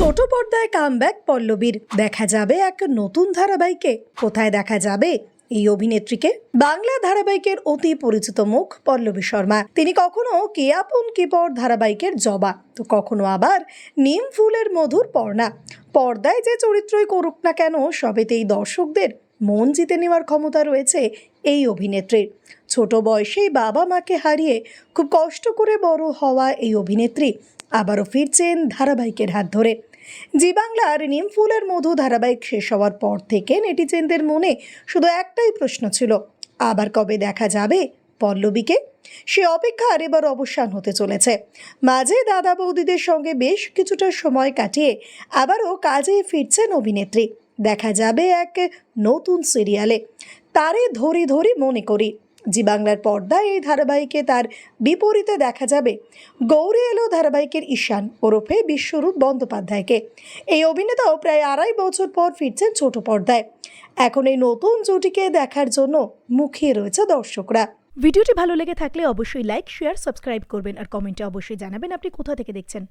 ছোট পর্দায় কামব্যাক পল্লবীর। দেখা যাবে এক নতুন ধারাবাহিকে। কোথায় দেখা যাবে এই অভিনেত্রীকে? বাংলা ধারাবাহিকের অতি পরিচিত মুখ পল্লবী শর্মা। তিনি কখনো কে আপন কে পর ধারাবাহিকের জবা। তো কখনো আবার নিম ফুলের মধুর পর্ণা পর্দায় যে চরিত্রই করুক না কেন, সবেতেই দর্শকদের মন জিতে নেওয়ার ক্ষমতা রয়েছে এই অভিনেত্রীর। ছোট বয়সেই বাবা মাকে হারিয়ে খুব কষ্ট করে বড় হওয়া এই অভিনেত্রী আবারও ফিরছেন ধারাবাহিকের হাত ধরে। জি বাংলার নিমফুলের মধু ধারাবাহিক শেষ হওয়ার পর থেকে নেটিজেনদের মনে শুধু একটাই প্রশ্ন ছিল, আবার কবে দেখা যাবে পল্লবীকে? সে অপেক্ষার এবার অবসান হতে চলেছে। মাঝে দাদা বৌদিদের সঙ্গে বেশ কিছুটা সময় কাটিয়ে আবারও কাজে ফিরছেন অভিনেত্রী। দেখা যাবে এক নতুন সিরিয়ালে। তারে ধরি ধরি মনে করি জি, বাংলার পর্দায় এই ধারাবাহিকে তার বিপরীতে দেখা যাবে। গৌরী এলো ধারাবাহিকের ঈশান ওরফে বিশ্বরূপ বন্দ্যোপাধ্যায়কে। এই অভিনেতাও প্রায় আড়াই বছর পর ফিরছেন ছোট পর্দায়। এখন এই নতুন জুটিকে দেখার জন্য মুখিয়ে রয়েছে দর্শকরা। ভিডিওটি ভালো লেগে থাকলে অবশ্যই লাইক, শেয়ার, সাবস্ক্রাইব করবেন আর কমেন্টে অবশ্যই জানাবেন আপনি কোথা থেকে দেখছেন।